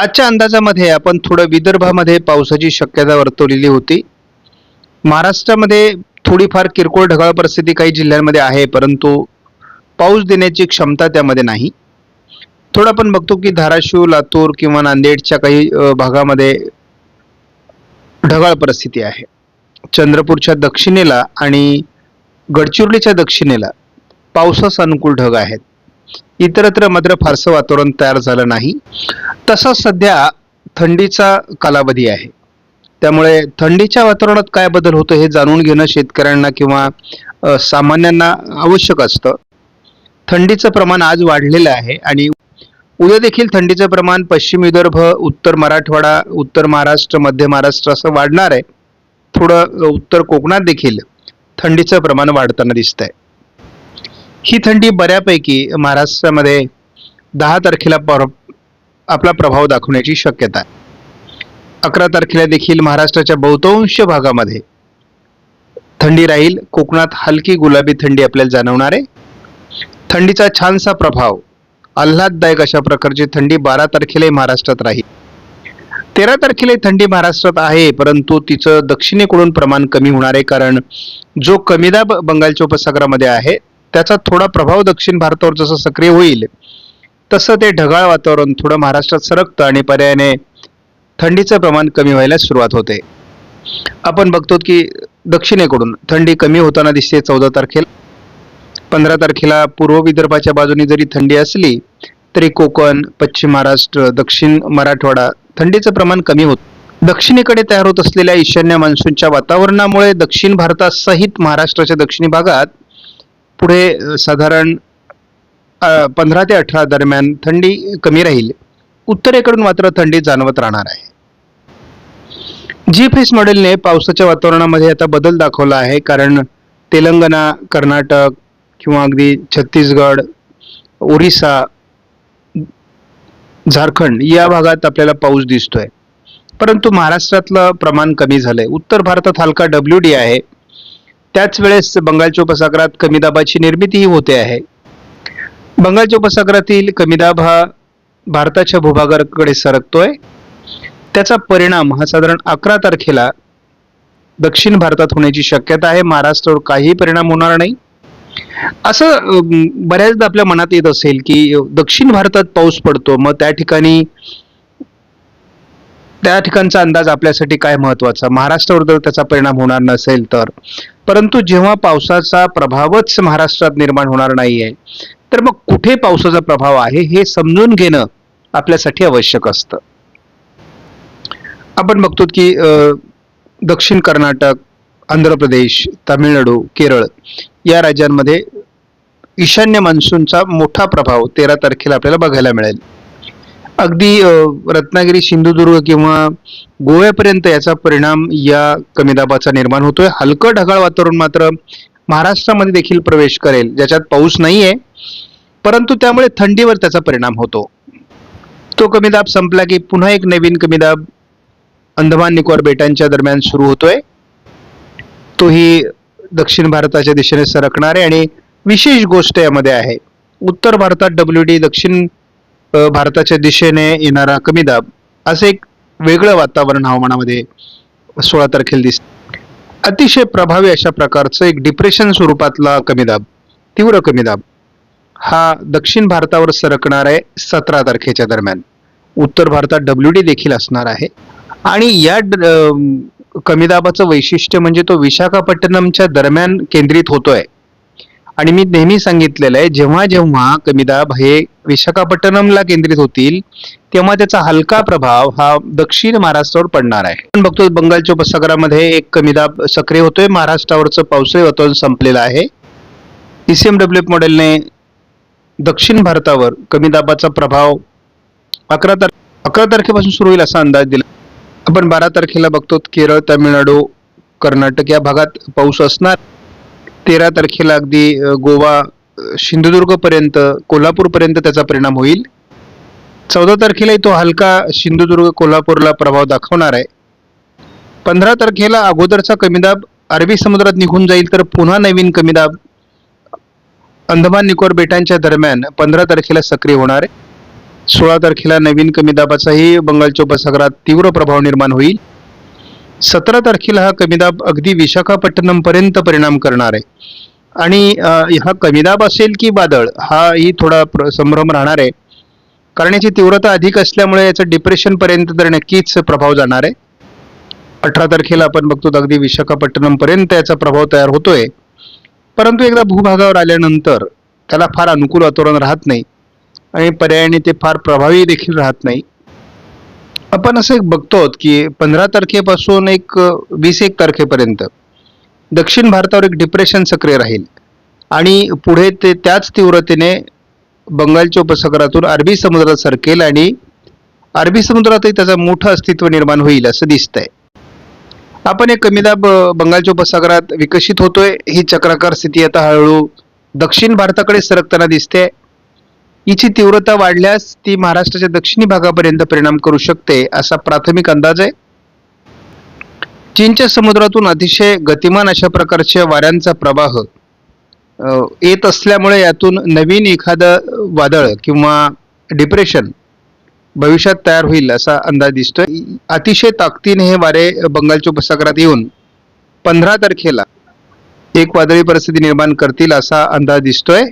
आजच्या अंदाजामध्ये आपण थोडं विदर्भामध्ये पावसाची शक्यता वर्तवलेली होती. महाराष्ट्रामध्ये थोडीफार किरकोळ ढगाळ परिस्थिती काही जिल्ह्यांमध्ये आहे परंतु पाऊस देण्याची क्षमता त्यामध्ये नाही. थोडं आपण बघतो की धाराशिव लातूर किंवा नांदेडच्या काही भागामध्ये ढगाळ परिस्थिती आहे. चंद्रपूरच्या दक्षिणेला आणि गडचिरोलीच्या दक्षिणेला पावसास अनुकूल ढग आहेत. इतरत्र मात्र फारसं वातावरण तयार झालं नाही. तसा सध्या थंडीचा कालावधी आहे. त्यामुळे थंडीच्या वातावरणात काय बदल होतो हे जाणून घेणं शेतकऱ्यांना किंवा सामान्यांना आवश्यक असतं. थंडीचं प्रमाण आज वाढलेलं आहे आणि उद्या देखील थंडीचं प्रमाण पश्चिम विदर्भ उत्तर मराठवाडा उत्तर महाराष्ट्र मध्य महाराष्ट्र असं वाढणार आहे. थोडं उत्तर कोकणात देखील थंडीचं प्रमाण वाढताना दिसतंय. ही थंडी बऱ्यापैकी महाराष्ट्रामध्ये दहा तारखेला पर आपला प्रभाव दाखवण्याची शक्यता आहे. अकरा तारखेला देखील महाराष्ट्राच्या बहुतांश भागामध्ये थंडी राहील. कोकणात हलकी गुलाबी थंडी आपल्याला जाणवणार आहे. थंडीचा छानसा प्रभाव आल्हाददायक अशा प्रकारची थंडी बारा तारखेला महाराष्ट्रात राहील. तेरा तारखेला थंडी महाराष्ट्रात आहे परंतु तिचं दक्षिणेकडून प्रमाण कमी होणार आहे कारण जो कमी दाब बंगालच्या उपसागरामध्ये आहे त्याचा थोडा प्रभाव दक्षिण भारतावर जसं सक्रिय होईल तसं ते ढगाळ वातावरण थोडं महाराष्ट्रात सरकतं आणि पर्यायाने थंडीचं प्रमाण कमी व्हायला सुरुवात होते. आपण बघतो की दक्षिणेकडून थंडी कमी होताना दिसते चौदा तारखेला. पंधरा तारखेला पूर्व विदर्भाच्या बाजूने जरी थंडी असली तरी कोकण पश्चिम महाराष्ट्र दक्षिण मराठवाडा थंडीचं प्रमाण कमी होत. दक्षिणेकडे तयार होत असलेल्या ईशान्य मान्सूनच्या वातावरणामुळे दक्षिण भारतासहित महाराष्ट्राच्या दक्षिणी भागात पुढे साधारण पंधरा ते अठरा दरम्यान थंडी कमी राहील. उत्तरेकडून मात्र थंडी जाणवत राहणार आहे. जी फेस मॉडेलने पावसाच्या वातावरणामध्ये आता बदल दाखवला आहे कारण तेलंगणा कर्नाटक किंवा अगदी छत्तीसगड ओरिसा झारखंड या भागात आपल्याला पाऊस दिसतोय. परंतु महाराष्ट्रातलं प्रमाण कमी झालंय. उत्तर भारतात हलका डब्ल्यू डी आहे. त्याच वेळेस बंगालच्या उपसागरात कमी दाबाची निर्मितीही होते आहे. बंगालच्या उपसागरातील कमी दाब हा भारताच्या भूभागाकडे सरकतोय. त्याचा परिणाम हा साधारण अकरा तारखेला दक्षिण भारतात होण्याची शक्यता आहे. महाराष्ट्रावर काहीही परिणाम होणार नाही. असं बऱ्याचदा आपल्या मनात येत असेल की दक्षिण भारतात पाऊस पडतो. मग त्या ठिकाणी त्या ठिकाणचा अंदाज आपल्यासाठी काय महत्त्वाचा? महाराष्ट्रावर जर त्याचा परिणाम होणार नसेल तर. परंतु जेव्हा पावसाचा प्रभावच महाराष्ट्रात निर्माण होणार नाहीये तर मग कुठे पावसाचा प्रभाव आहे हे समजून घेणं आपल्यासाठी आवश्यक असतं. आपण बघतो की दक्षिण कर्नाटक आंध्र प्रदेश तामिळनाडू केरळ या राज्यांमध्ये ईशान्य मान्सूनचा मोठा प्रभाव तेरा तारखेला आपल्याला बघायला मिळेल. अगदी रत्नागिरी सिंधुदुर्ग किंवा गोव्यापर्यंत याचा परिणाम या कमी दाबाचा निर्माण होतोय. हलकं ढगाळ वातावरण मात्र महाराष्ट्रामध्ये देखील प्रवेश करेल ज्याच्यात पाऊस नाहीये. परंतु त्यामुळे थंडीवर त्याचा परिणाम होतो. तो कमी दाब संपला की पुन्हा एक नवीन कमी दाब अंदमान निकोबार बेटांच्या दरम्यान सुरू होतोय. तोही दक्षिण भारताच्या दिशेने सरकणार आहे आणि विशेष गोष्ट यामध्ये आहे. उत्तर भारतात डब्ल्यू डी दक्षिण भारताच्या दिशेने येणारा कमी दाब असं एक वेगळं वातावरण हवामानामध्ये सोळा तारखेला दिस अतिशय प्रभावी अशा प्रकारचं एक डिप्रेशन स्वरूपातला कमी दाब तीव्र कमी दाब हा दक्षिण भारतावर सरकणार आहे सतरा तारखेच्या दरम्यान. उत्तर भारतात डब्ल्यू डी देखील असणार आहे. आणि या ड- कमी दाबाचं वैशिष्ट्य म्हणजे तो विशाखापट्टणमच्या दरम्यान केंद्रित होतोय. आणि मी नेहमी सांगितलेलं आहे जेव्हा जेव्हा कमीदाब हे विशाखापट्टणमला केंद्रित होतील तेव्हा त्याचा हलका प्रभाव हा दक्षिण महाराष्ट्रावर पडणार आहे. आपण बघतो बंगालच्या उपसागरामध्ये एक कमीदाब सक्रिय होतोय महाराष्ट्रावरचं पावसाळी वातावरण संपलेलं आहे. ईसीएमडब्ल्यू मॉडेलने दक्षिण भारतावर कमी दाबाचा प्रभाव अकरा तार अकरा तारखेपासून सुरू होईल असा अंदाज दिला. आपण बारा तारखेला बघतो केरळ तामिळनाडू कर्नाटक या भागात पाऊस असणार. तेरा तारखेला अगदी गोवा सिंधुदुर्गपर्यंत कोल्हापूरपर्यंत त्याचा परिणाम होईल. चौदा तारखेलाही तो हलका सिंधुदुर्ग कोल्हापूरला प्रभाव दाखवणार आहे. पंधरा तारखेला अगोदरचा कमीदाब अरबी समुद्रात निघून जाईल तर पुन्हा नवीन कमीदाब अंदमान निकोबार बेटांच्या दरम्यान पंधरा तारखेला सक्रिय होणार आहे. सोळा तारखेला नवीन कमीदाबाचाही बंगालच्या उपसागरात तीव्र प्रभाव निर्माण होईल. सतरा तारखेला हा कमीदाब अगदी विशाखापट्टणम पर्यंत परिणाम करणार आहे. आणि हा कमीदाब असेल की वादळ हा ही थोडा प्र- संभ्रम राहणार आहे. कारण याची तीव्रता अधिक असल्यामुळे याचा डिप्रेशन पर्यंत तर नक्कीच प्रभाव जाणार आहे. अठरा तारखेला आपण बघतो अगदी विशाखापट्टणम पर्यंत याचा प्रभाव तयार होतोय. परंतु एकदा भूभागावर आल्यानंतर त्याला फार अनुकूल वातावरण राहत नाही. आणि पर्यायाने ते फार प्रभावी देखील राहत नाही. आपण असं एक बघतो की पंधरा तारखेपासून एक वीस एक तारखेपर्यंत दक्षिण भारतावर एक डिप्रेशन सक्रिय राहील. आणि पुढे ते त्याच तीव्रतेने बंगालच्या उपसागरातून अरबी समुद्रात सरकेल आणि अरबी समुद्रातही त्याचं मोठं अस्तित्व निर्माण होईल असं दिसतंय. आपण एक कमी दाब बंगालच्या उपसागरात विकसित होतोय. ही चक्राकार स्थिती आता हळूहळू दक्षिण भारताकडे सरकताना दिसते. हिची तीव्रता वाढल्यास ती महाराष्ट्राच्या दक्षिणी भागापर्यंत परिणाम करू शकते असा प्राथमिक अंदाज आहे. चीनच्या समुद्रातून अतिशय गतिमान अशा प्रकारच्या वाऱ्यांचा प्रवाह येत असल्यामुळे यातून नवीन एखादं वादळ किंवा डिप्रेशन भविष्यात तयार होईल असा अंदाज दिसतोय. अतिशय ताकदीने हे वारे बंगालच्या उपसागरात येऊन पंधरा तारखेला एक वादळी परिस्थिती निर्माण करतील असा अंदाज दिसतोय.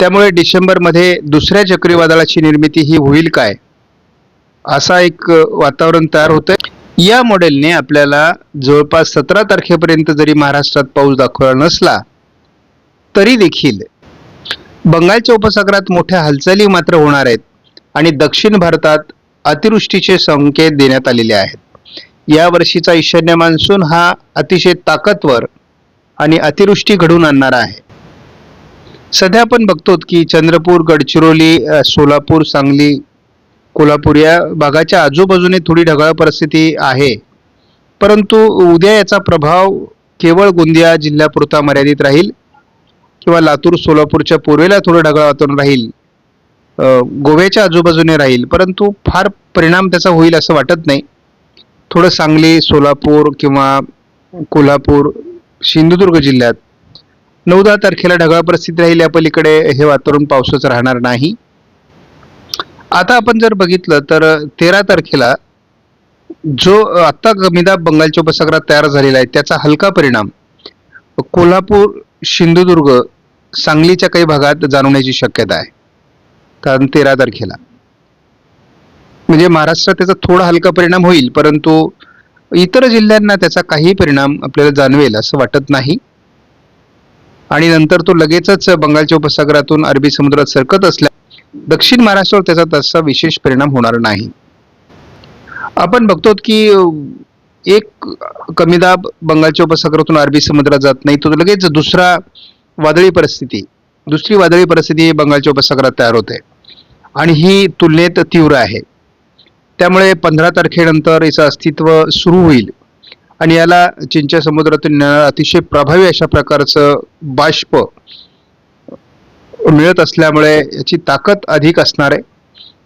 त्यामुळे डिसेंबरमध्ये दुसऱ्या चक्रीवादळाची निर्मिती ही होईल काय? असा एक वातावरण तयार होतं या मॉडेलने आपल्याला जवळपास सतरा तारखेपर्यंत जरी महाराष्ट्रात पाऊस दाखवला नसला तरी देखील बंगालच्या उपसागरात मोठ्या हालचाली मात्र होणार आहेत आणि दक्षिण भारतात अतिवृष्टीचे संकेत देण्यात आलेले आहेत. या वर्षीचा ईशान्य मान्सून हा अतिशय ताकदवर आणि अतिवृष्टी घडवून आणणारा आहे. सध्या आपण बघतो की चंद्रपूर गडचिरोली सोलापूर सांगली कोल्हापूर या भागाच्या आजूबाजूने थोडी ढगाळ परिस्थिती आहे. परंतु उद्या याचा प्रभाव केवळ गोंदिया जिल्ह्यापुरता मर्यादित राहील किंवा लातूर सोलापूरच्या पूर्वेला थोडं ढगाळ वातावरण राहील गोव्याच्या आजूबाजूने राहील. परंतु फार परिणाम त्याचा होईल असं वाटत नाही. थोडं सांगली सोलापूर किंवा कोल्हापूर सिंधुदुर्ग जिल्ह्यात नऊ दहा तारखेला ढगाळ परिस्थिती राहील या पलीकडे हे वातावरण पावसाचं राहणार नाही. आता आपण जर बघितलं तर तेरा तारखेला जो आत्ता कमीदाब बंगालच्या उपसागरात तयार झालेला आहे त्याचा हलका परिणाम कोल्हापूर सिंधुदुर्ग सांगलीच्या काही भागात जाणवण्याची शक्यता आहे. कारण तेरा तारखेला. म्हणजे महाराष्ट्रात त्याचा थोडा हलका परिणाम होईल परंतु इतर जिल्ह्यांना त्याचा काही परिणाम आपल्याला जाणवेल असं वाटत नाही. आणि नंतर तो लगेचच बंगालच्या उपसागरातून अरबी समुद्रात सरकत असल्या दक्षिण महाराष्ट्रावर त्याचा तसा विशेष परिणाम होणार नाही. आपण बघतो की एक कमी दाब बंगालच्या उपसागरातून अरबी समुद्रात जात नाही तो लगेच दुसरा वादळी परिस्थिती दुसरी वादळी परिस्थिती बंगालच्या उपसागरात तयार होते. आणि ही तुलनेत तीव्र आहे. त्यामुळे पंधरा तारखेनंतर याचं अस्तित्व सुरू होईल. आणि याला चीनच्या समुद्रातून येणारं अतिशय प्रभावी अशा प्रकारचं बाष्प मिळत असल्यामुळे याची ताकद अधिक असणार आहे.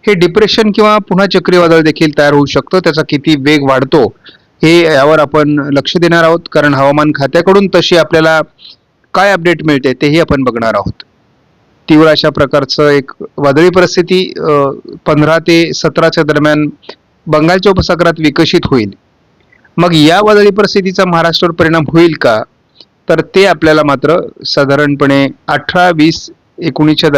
हे डिप्रेशन किंवा पुन्हा चक्रीवादळ देखील तयार होऊ शकतं. त्याचा किती वेग वाढतो हे यावर आपण लक्ष देणार आहोत. कारण हवामान खात्याकडून तशी आपल्याला काय अपडेट मिळते तेही आपण बघणार आहोत. तीव्र अशा प्रकारचं एक वादळी परिस्थिती पंधरा ते सतराच्या दरम्यान बंगालच्या उपसागरात विकसित होईल. मग या वादळी परिस्थितीचा महाराष्ट्रावर परिणाम होईल का? तर ते आपल्याला मात्र साधारणपणे अठरा वीस एकोणीसच्या